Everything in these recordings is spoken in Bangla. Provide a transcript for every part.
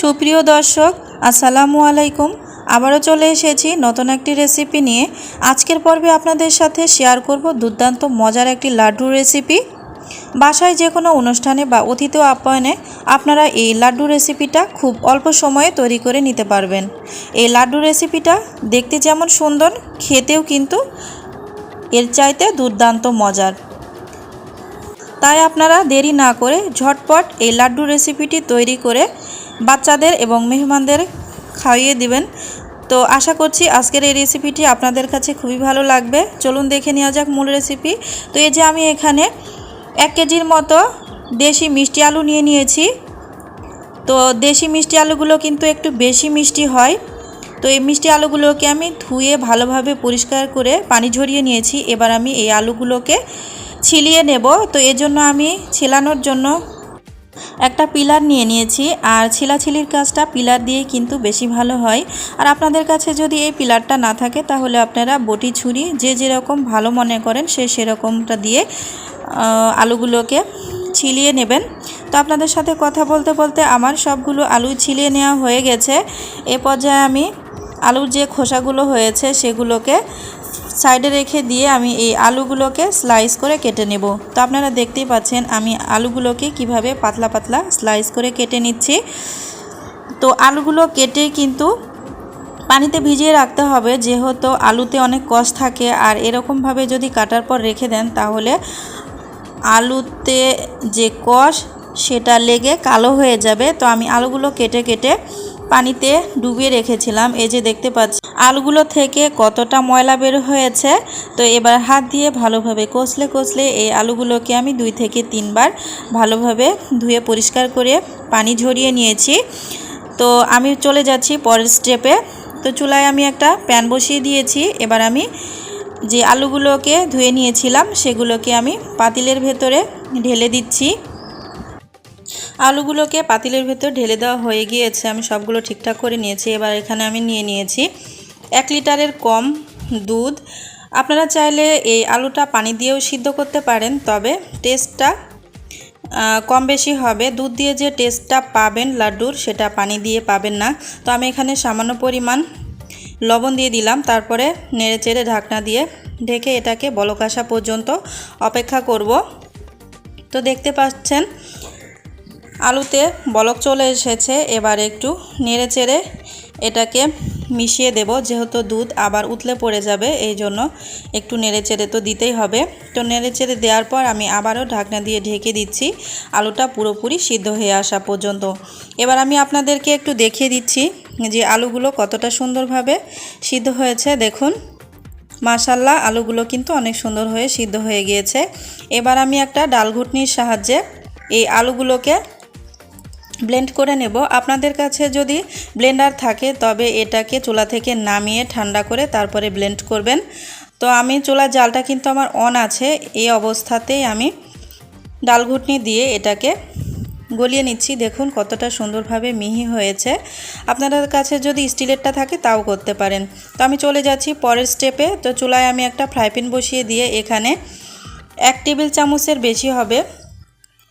সুপ্রিয় দর্শক, আসসালামু আলাইকুম। আবারও চলে এসেছি নতুন একটি রেসিপি নিয়ে। আজকের পর্বে আপনাদের সাথে শেয়ার করব দুর্দান্ত মজার একটি লাড্ডু রেসিপি বাসায় যে কোনো অনুষ্ঠানে বা অতিথি আপ্যায়নে আপনারা এই লাড্ডু রেসিপিটা খুব অল্প সময়ে তৈরি করে নিতে পারবেন। এই লাড্ডু রেসিপিটা দেখতে যেমন সুন্দর, খেতেও কিন্তু এর চাইতে দুর্দান্ত মজার। তাই আপনারা দেরি না করে ঝটপট এই লাড্ডু রেসিপিটি তৈরি করে বাচ্চাদের এবং মেহমানদের খাইয়ে দিবেন। তো আশা করছি আজকের এই রেসিপিটি আপনাদের কাছে খুবই ভালো লাগবে। চলুন দেখে নেওয়া যাক মূল রেসিপি তো এই যে আমি এখানে এক কেজির মতো দেশি মিষ্টি আলু নিয়ে নিয়েছি। তো দেশি মিষ্টি আলুগুলো কিন্তু একটু বেশি মিষ্টি হয়। তো এই মিষ্টি আলুগুলোকে আমি ধুয়ে ভালোভাবে পরিষ্কার করে পানি ঝরিয়ে নিয়েছি। এবার আমি এই আলুগুলোকে ছিলিয়ে নেব। তো এজন্য আমি ছেলানোর জন্য একটা পিলার নিয়ে নিয়েছি, আর ছিলাছিলির কাজটা পিলার দিয়ে কিন্তু বেশি ভালো হয়। আর আপনাদের কাছে যদি এই পিলারটা না থাকে, তাহলে আপনারা বটি ছুরি যে যেরকম ভালো মনে করেন, সে সেরকমটা দিয়ে আলুগুলোকে ছিলিয়ে নেবেন। তো আপনাদের সাথে কথা বলতে বলতে আমার সবগুলো আলু ছিলিয়ে নেওয়া হয়ে গেছে। এ পর্যায়ে আমি আলুর যে খোসাগুলো হয়েছে, সেগুলোকে সাইডে রেখে দিয়ে আমি এই আলুগুলোকে স্লাইস করে কেটে নেব। তো আপনারা দেখতেই পাচ্ছেন, আমি আলুগুলোকে কীভাবে পাতলা পাতলা স্লাইস করে কেটে নিচ্ছি। তো আলুগুলো কেটে কিন্তু পানিতে ভিজিয়ে রাখতে হবে, যেহেতু আলুতে অনেক কষ থাকে। আর এরকমভাবে যদি কাটার পর রেখে দেন, তাহলে আলুতে যে কষ, সেটা লেগে কালো হয়ে যাবে। তো আমি আলুগুলো কেটে কেটে পানিতে ডুবিয়ে রেখেছিলাম। এই যে দেখতে পাচ্ছি আলুগুলো থেকে কতটা ময়লা বের হয়েছে? তো এবার হাত দিয়ে ভালোভাবে কষলে কষলে এই আলুগুলোকে আমি দুই থেকে তিনবার ভালোভাবে ধুয়ে পরিষ্কার করে পানি ঝরিয়ে নিয়েছি। তো আমি চলে যাচ্ছি পরের স্টেপে তো চুলায় আমি একটা প্যান বসিয়ে দিয়েছি। এবার আমি যে আলুগুলোকে ধুয়ে নিয়েছিলাম, সেগুলোকে আমি পাতিলের ভেতরে ঢেলে দিচ্ছি। আলুগুলোকে পাতিলের ভেতর ঢেলে দেওয়া হয়ে গিয়েছে। আমি সবগুলো ঠিকঠাক করে নিয়েছি। এবার এখানে আমি নিয়ে নিয়েছি এক লিটারের কম দুধ। আপনারা চাইলে এই আলুটা পানি দিয়েও সিদ্ধ করতে পারেন, তবে টেস্টটা কম বেশি হবে। দুধ দিয়ে যে টেস্টটা পাবেন লাড্ডুর, সেটা পানি দিয়ে পাবেন না। তো আমি এখানে সামান্য পরিমাণ লবণ দিয়ে দিলাম, তারপরে নেড়ে চেড়ে ঢাকনা দিয়ে ঢেকে এটাকে বলক আসা পর্যন্ত অপেক্ষা করব। তো দেখতে পাচ্ছেন, আলুতে বলক চলে এসেছে। এবার একটু নেড়ে চেড়ে এটাকে মিশিয়ে দেব, যেহেতু দুধ আবার উতলে পড়ে যাবে, এই জন্য একটু নেড়ে চেড়ে তো দিতেই হবে। তো নেড়ে চেড়ে দেওয়ার পর আমি আবারও ঢাকনা দিয়ে ঢেকে দিচ্ছি, আলুটা পুরোপুরি সিদ্ধ হয়ে আসা পর্যন্ত। এবার আমি আপনাদেরকে একটু দেখিয়ে দিচ্ছি যে আলুগুলো কতটা সুন্দরভাবে সিদ্ধ হয়েছে। দেখুন মাশাল্লাহ আলুগুলো কিন্তু অনেক সুন্দর হয়ে সিদ্ধ হয়ে গিয়েছে। এবার আমি একটা ডাল ঘুটনির সাহায্যে এই আলুগুলোকে ব্লেন্ড করে নেব। আপনাদের কাছে যদি ব্লেন্ডার থাকে, তবে এটাকে চুলা থেকে নামিয়ে ঠান্ডা করে তারপরে ব্লেন্ড করবেন। তো আমি চুলার জালটা কিন্তু আমার অন আছে। এই অবস্থাতেই আমি ডাল ঘুটনি দিয়ে এটাকে গলিয়ে নিচ্ছি। দেখুন কতটা সুন্দরভাবে মিহি হয়েছে। আপনাদের কাছে যদি স্টিলেরটা থাকে, তাও করতে পারেন। তো আমি চলে যাচ্ছি পরের স্টেপে তো চুলায় আমি একটা ফ্রাই প্যান বসিয়ে দিয়ে এখানে এক টেবিল চামচের বেশি হবে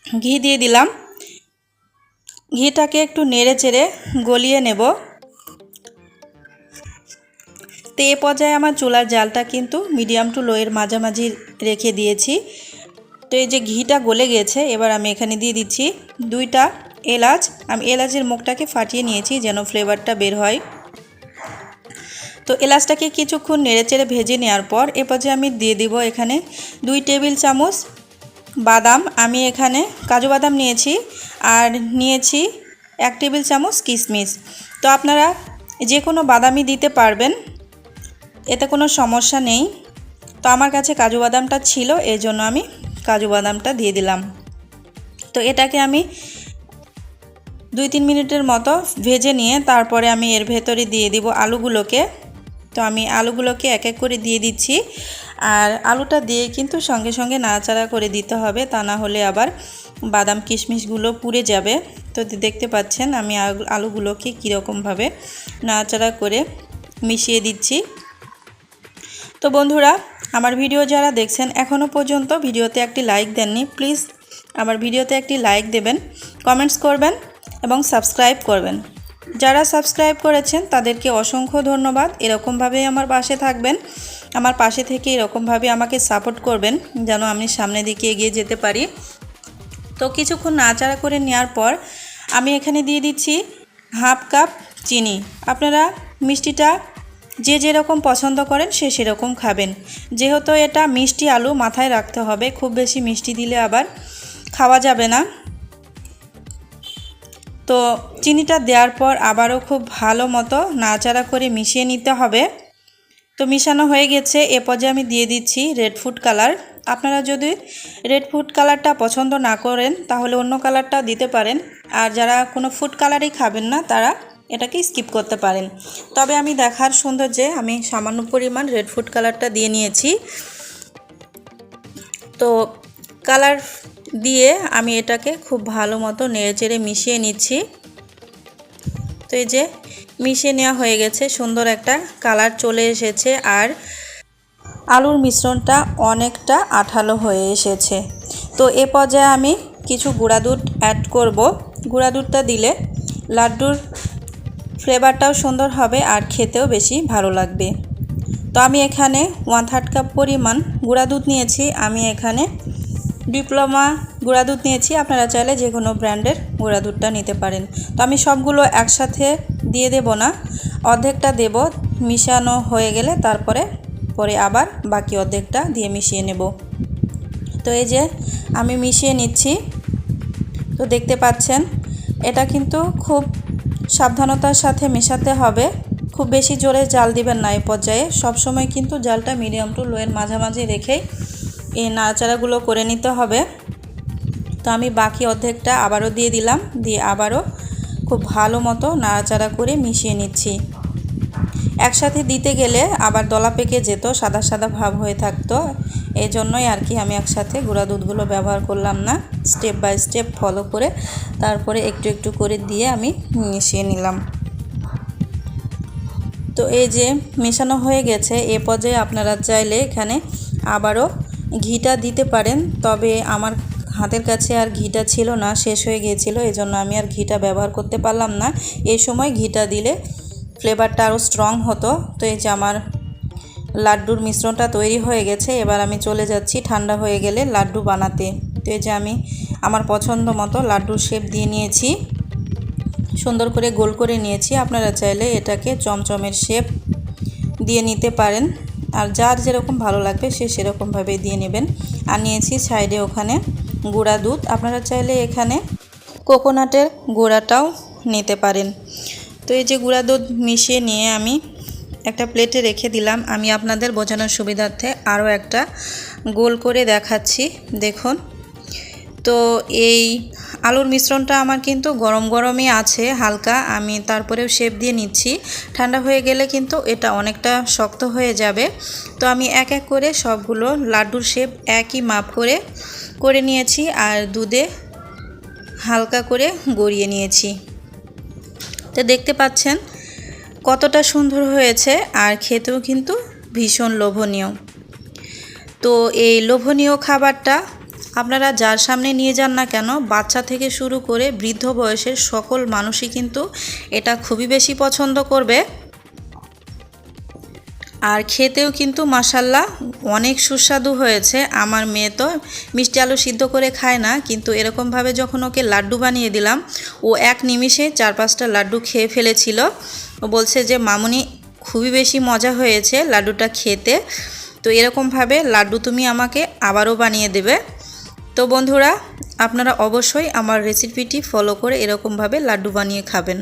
ঘি দিয়ে দিলাম। ঘিটাকে একটু নেড়ে চেড়ে গলিয়ে নেব। তো এ পর্যায়ে আমার চুলার জালটা কিন্তু মিডিয়াম টু লোয়ের মাঝামাঝি রেখে দিয়েছি। তো এই যে ঘিটা গলে গেছে, এবার আমি এখানে দিয়ে দিচ্ছি দুইটা এলাচ। আমি এলাচের মুখটাকে ফাটিয়ে নিয়েছি যেন ফ্লেভারটা বের হয়। তো এলাচটাকে কিছুক্ষণ নেড়েচেড়ে ভেজে নেওয়ার পর এ পর্যায়ে আমি দিয়ে দিব এখানে দুই টেবিল চামচ বাদাম। আমি এখানে কাজু বাদাম নিয়েছি। আর নিয়েছি এক টেবিল চামচ কিশমিশ তো আপনারা যে কোনো বাদামই দিতে পারবেন, এতে কোনো সমস্যা নেই। তো আমার কাছে কাজু বাদামটা ছিল এই জন্য আমি কাজু বাদামটা দিয়ে দিলাম। তো এটাকে আমি দুই তিন মিনিটের মতো ভেজে নিয়ে তারপরে আমি এর ভেতরে দিয়ে দিব আলুগুলোকে। তো আমি আলুগুলোকে এক এক করে দিয়ে দিচ্ছি। আর আলুটা দিয়ে কিন্তু সঙ্গে সঙ্গে নাড়াচাড়া করে দিতে হবে, তা না হলে আবার বাদাম কিশমিশগুলো পুড়ে যাবে। তো দেখতে পাচ্ছেন আমি আলুগুলোকে কীরকমভাবে নাড়াচাড়া করে মিশিয়ে দিচ্ছি। তো বন্ধুরা, আমার ভিডিও যারা দেখছেন এখনও পর্যন্ত ভিডিওতে একটি লাইক দেননি, প্লিজ আমার ভিডিওতে একটি লাইক দেবেন, কমেন্টস করবেন এবং সাবস্ক্রাইব করবেন। যারা সাবস্ক্রাইব করেছেন তাদেরকে অসংখ্য ধন্যবাদ। এরকমভাবেই আমার পাশে থাকবেন, আমার পাশে থেকে এরকমভাবে আমাকে সাপোর্ট করবেন, যেন আমি সামনের দিকে এগিয়ে যেতে পারি। তো কিছুক্ষণ নাড়াচাড়া করে নেওয়ার পর আমি এখানে দিয়ে দিচ্ছি হাফ কাপ চিনি। আপনারা মিষ্টিটা যে যেরকম পছন্দ করেন সে সেরকম খাবেন। যেহেতু এটা মিষ্টি আলু মাথায় রাখতে হবে, খুব বেশি মিষ্টি দিলে আবার খাওয়া যাবে না। তো চিনিটা দেওয়ার পর আবারও খুব ভালো মতো নাড়াচাড়া করে মিশিয়ে নিতে হবে। তো মিশানো হয়ে গেছে। এ পর্যায়ে আমি দিয়ে দিচ্ছি রেড ফুড কালার আপনারা যদি রেড ফুড কালারটা পছন্দ না করেন, তাহলে অন্য কালারটা দিতে পারেন। আর যারা কোনো ফুড কালারই খাবেন না, তারা এটাকে স্কিপ করতে পারেন। তবে আমি দেখার সৌন্দর্যে আমি সামান্য পরিমাণ রেড ফুড কালারটা দিয়ে নিয়েছি। তো কালার দিয়ে আমি এটাকে খুব ভালো মতো নেড়ে চেড়ে মিশিয়ে নিচ্ছি। তো এই যে মিশিয়ে নেওয়া হয়ে গেছে। সুন্দর একটা কালার চলে এসেছে আর আলুর মিশ্রণটা অনেকটা আঠালো হয়ে এসেছে। তো এ পর্যায়ে আমি কিছু গুঁড়া দুধ অ্যাড করব। গুঁড়া দুধটা দিলে লাড্ডুর ফ্লেভারটাও সুন্দর হবে আর খেতেও বেশি ভালো লাগবে। তো আমি এখানে ওয়ান থার্ড কাপ পরিমাণ গুঁড়া দুধ নিয়েছি। আমি এখানে ডিপ্লোমা গুঁড়া দুধ নিয়েছি। আপনারা চাইলে যে কোনো ব্র্যান্ডের গুঁড়া দুধটা নিতে পারেন। তো আমি সবগুলো একসাথে দিয়ে দেব না। অর্ধেকটা দেব, মিশানো হয়ে গেলে তারপরে, পরে আবার বাকি অর্ধেকটা দিয়ে মিশিয়ে নেব। তো এই যে আমি মিশিয়ে নিচ্ছি। তো দেখতে পাচ্ছেন, এটা কিন্তু খুব সাবধানতার সাথে মেশাতে হবে। খুব বেশি জোরে জাল দিবেন না এই পর্যায়ে। সবসময় কিন্তু জালটা মিডিয়াম টু লোয়ের মাঝামাঝি রেখেই এই নাড়াচাড়াগুলো করে নিতে হবে। তো আমি বাকি অর্ধেকটা আবারও দিয়ে দিলাম, দিয়ে আবারও খুব ভালো মতো নাড়াচাড়া করে মিশিয়ে নিচ্ছি। একসাথে দিতে গেলে আবার দলা পেকে যেত, সাদা সাদা ভাব হয়ে থাকতো। এই জন্যই আর কি আমি একসাথে গুঁড়া দুধগুলো ব্যবহার করলাম না। স্টেপ বাই স্টেপ ফলো করে তারপরে একটু একটু করে দিয়ে আমি মিশিয়ে নিলাম। তো এই যে মেশানো হয়ে গেছে, এ পর্যায়ে আপনারা চাইলে এখানে আবারও ঘিটা দিতে পারেন। তবে আমার হাতের কাছে আর ঘিটা ছিল না, শেষ হয়ে গিয়েছিল এই জন্য আমি আর ঘিটা ব্যবহার করতে পারলাম না। এই সময় ঘিটা দিলে ফ্লেভারটা আরও স্ট্রং হতো। তো এই যে আমার লাড্ডুর মিশ্রণটা তৈরি হয়ে গেছে, এবার আমি চলে যাচ্ছি ঠান্ডা হয়ে গেলে লাড্ডু বানাতে। তো এই যে আমি আমার পছন্দ মতো লাড্ডুর শেপ দিয়ে নিয়েছি। সুন্দর করে গোল করে নিয়েছি। আপনারা চাইলে এটাকে চমচমের শেপ দিয়ে নিতে পারেন। আর যার যেরকম ভালো লাগবে সে সেরকমভাবে দিয়ে নেবেন। আর নিয়েছি সাইডে ওখানে গুঁড়া দুধ। আপনারা চাইলে এখানে কোকোনাটের গুঁড়াটাও নিতে পারেন। তো এই যে গুঁড়া দুধ মিশিয়ে নিয়ে আমি একটা প্লেটে রেখে দিলাম। আমি আপনাদের বোঝানোর সুবিধার্থে আরও একটা গোল করে দেখাচ্ছি। দেখুন। তো এই আলুর মিশ্রণটা আমার কিন্তু গরম গরমই আছে, হালকা। আমি তারপরেও শেপ দিয়ে নিচ্ছি। ঠান্ডা হয়ে গেলে কিন্তু এটা অনেকটা শক্ত হয়ে যাবে। তো আমি এক এক করে সবগুলো লাড্ডুর শেপ একই মাপ করে করে নিয়েছি আর দুধে হালকা করে গড়িয়ে নিয়েছি। তো দেখতে পাচ্ছেন কতটা সুন্দর হয়েছে আর খেতেও কিন্তু ভীষণ লোভনীয়। তো এই লোভনীয় খাবারটা আপনারা যার সামনে নিয়ে যান না কেন, বাচ্চা থেকে শুরু করে বৃদ্ধ বয়সের সকল মানুষই কিন্তু এটা খুবই বেশি পছন্দ করবে। আর খেতেও কিন্তু মাসাল্লাহ অনেক সুস্বাদু হয়েছে। আমার মেয়ে তো মিষ্টি আলু সিদ্ধ করে খায় না, কিন্তু এরকমভাবে যখন ওকে লাড্ডু বানিয়ে দিলাম, ও এক নিমিষে চার পাঁচটা লাড্ডু খেয়ে ফেলেছিল। ও বলছে যে, মামুনি, খুবই বেশি মজা হয়েছে লাড্ডুটা খেতে। তো এরকমভাবে লাড্ডু তুমি আমাকে আবারও বানিয়ে দেবে। তো বন্ধুরা, আপনারা অবশ্যই আমার রেসিপিটি ফলো করে এরকমভাবে লাড্ডু বানিয়ে খাবেন।